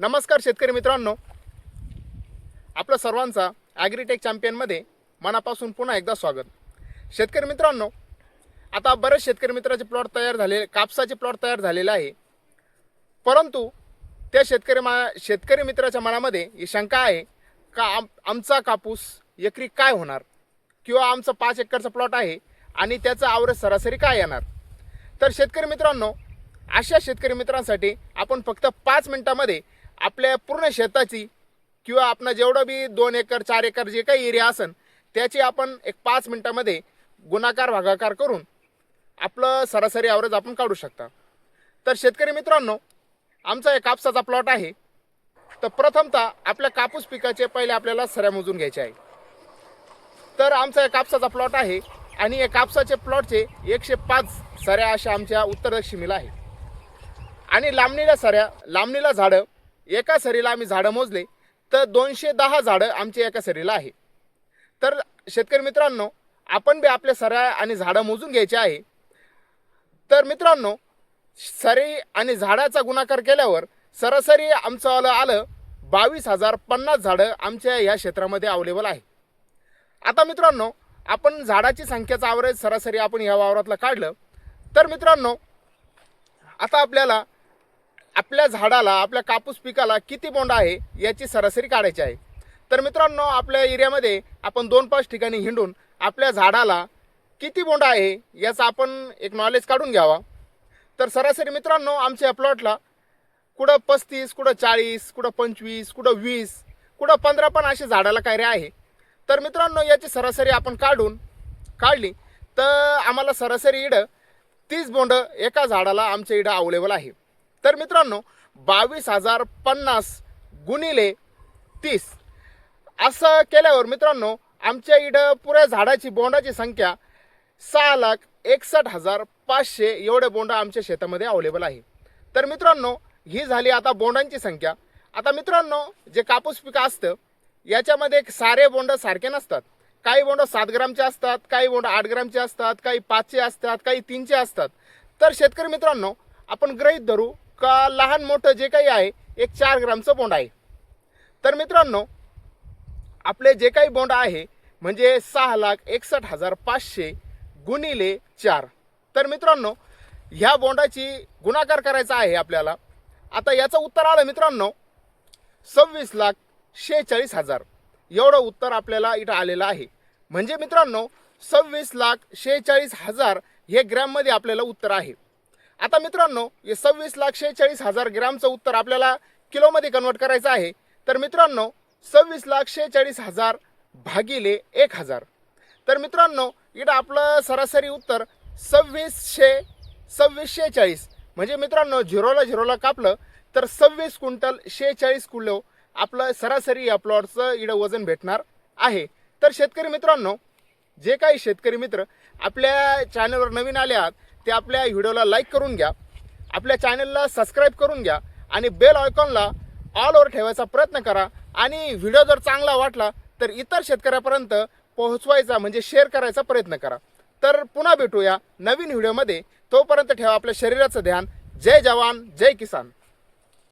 नमस्कार शेतकरी मित्रांनो. आपलं सर्वांचा ॲग्रीटेक चॅम्पियनमध्ये मनापासून पुन्हा एकदा स्वागत. शेतकरी मित्रांनो आता बरेच शेतकरी मित्राचे प्लॉट तयार झाले कापसाचे प्लॉट तयार झालेले आहे. परंतु त्या शेतकरी मा शेतकरी मित्राच्या मनामध्ये ही शंका आहे का आम आमचा कापूस एकरी काय होणार? किंवा आमचं पाच एकरचा प्लॉट आहे आणि त्याचं आवरेज सरासरी काय येणार? तर शेतकरी मित्रांनो अशा शेतकरी मित्रांसाठी आपण फक्त पाच मिनटामध्ये आपल्या पूर्ण शेताची किंवा आपण जेवढं बी दोन एकर चार एकर जे काही एरिया असेल त्याची आपण एक पाच मिनटामध्ये गुणाकार भागाकार करून आपलं सरासरी ॲव्हरेज आपण काढू शकता. तर शेतकरी मित्रांनो आमचा एक कापसाचा प्लॉट आहे. तर प्रथमतः आपल्या कापूस पिकाचे पहिले आपल्याला सऱ्या मोजून घ्यायचे आहे. तर आमचा एक कापसाचा प्लॉट आहे आणि या कापसाचे प्लॉटचे एकशे पाच सऱ्या अशा आमच्या उत्तर दक्षिणेला आहे. आणि लांबणीला सऱ्या लांबणीला झाडं एका सरीला आम्ही झाडं मोजले तर दोनशे दहा झाडं आमच्या एका सरीला आहे. तर शेतकरी मित्रांनो आपण बी आपल्या सऱ्या आणि झाडं मोजून घ्यायचे आहे. तर मित्रांनो सरी आणि झाडाचा गुणाकार केल्यावर सरासरी आमचं आलं आलं बावीस हजार पन्नास झाडं आमच्या या क्षेत्रामध्ये अवेलेबल आहे. आता मित्रांनो आपण झाडाची संख्येचा आवरेज सरासरी आपण या वावरातलं काढलं. तर मित्रांनो आता आपल्याला आपल्या झाडाला आपल्या कापूस पिकाला किती बोंड आहे याची सरासरी काढायची आहे. तर मित्रांनो आपल्या एरियामध्ये आपण दोन पाच ठिकाणी हिंडून आपल्या झाडाला किती बोंड आहे याचा आपण एक नॉलेज काढून घ्यावा. तर सरासरी मित्रांनो आमच्या प्लॉटला कुठं पस्तीस कुठं चाळीस कुठं पंचवीस कुठं वीस कुठं पंधरा पण असे झाडाला काय रे आहे. तर मित्रांनो याची सरासरी आपण काढून काढली तर आम्हाला सरासरी इडं तीस बोंड एका झाडाला आमच्या इडं अवेलेबल आहे. तर मित्रांनो बावीस हजार पन्नास गुणिले तीस. असं केल्यावर मित्रांनो आमच्या इडं पुऱ्या झाडाची बोंडाची संख्या सहा लाख एकसष्ट हजार पाचशे एवढे बोंड आमच्या शेतामध्ये अवेलेबल आहे. तर मित्रांनो ही झाली आता बोंडांची संख्या. आता मित्रांनो जे कापूस पिकं असतं याच्यामध्ये सारे बोंड सारखे नसतात. काही बोंड सात ग्रामचे असतात काही बोंड आठ ग्रामचे असतात काही पाचचे असतात काही तीनचे असतात. तर शेतकरी मित्रांनो आपण गृहीत धरू का लहान मोठं जे काही आहे एक चार ग्रामचं बोंड आहे. तर मित्रांनो आपले जे काही बोंड आहे म्हणजे सहा लाख एकसष्ट हजार पाचशे गुणिले चार. तर मित्रांनो ह्या बोंडाची गुणाकार करायचा आहे आपल्याला. आता याचं उत्तर आलं मित्रांनो सव्वीस लाख शेहेचाळीस हजार. एवढं उत्तर आपल्याला इथं आलेलं आहे. म्हणजे मित्रांनो सव्वीस लाख शेहेचाळीस हजार हे ग्रॅममध्ये आपल्याला उत्तर आहे. आता मित्रांनो हे सव्वीस लाख शेहेचाळीस हजार ग्रॅमचं उत्तर आपल्याला किलोमध्ये कन्वर्ट करायचं आहे. तर मित्रांनो सव्वीस लाख शेहेचाळीस हजार भागिले एक हजार. तर मित्रांनो इथं आपलं सरासरी उत्तर सव्वीसशे सव्वीसशे चाळीस म्हणजे मित्रांनो झिरोला झिरोला कापलं तर सव्वीस क्विंटल शेहेचाळीस किलो आपलं सरासरी या प्लॉटचं इडं वजन भेटणार आहे. तर शेतकरी मित्रांनो जे काही शेतकरी मित्र आपल्या चॅनलवर नवीन आले आहात ते आपल्या व्हिडिओला लाईक करून घ्या आपल्या चॅनलला सबस्क्राईब करून घ्या आणि बेल आयकॉनला ऑल ओवर ठेवायचा प्रयत्न करा. आणि व्हिडिओ जर चांगला वाटला तर इतर शेतकऱ्यापर्यंत पोहोचवायचा म्हणजे शेअर करायचा प्रयत्न करा. तर पुन्हा भेटूया नवीन व्हिडिओमध्ये. तोपर्यंत ठेवा आपल्या शरीराचं ध्यान. जय जवान जय किसान.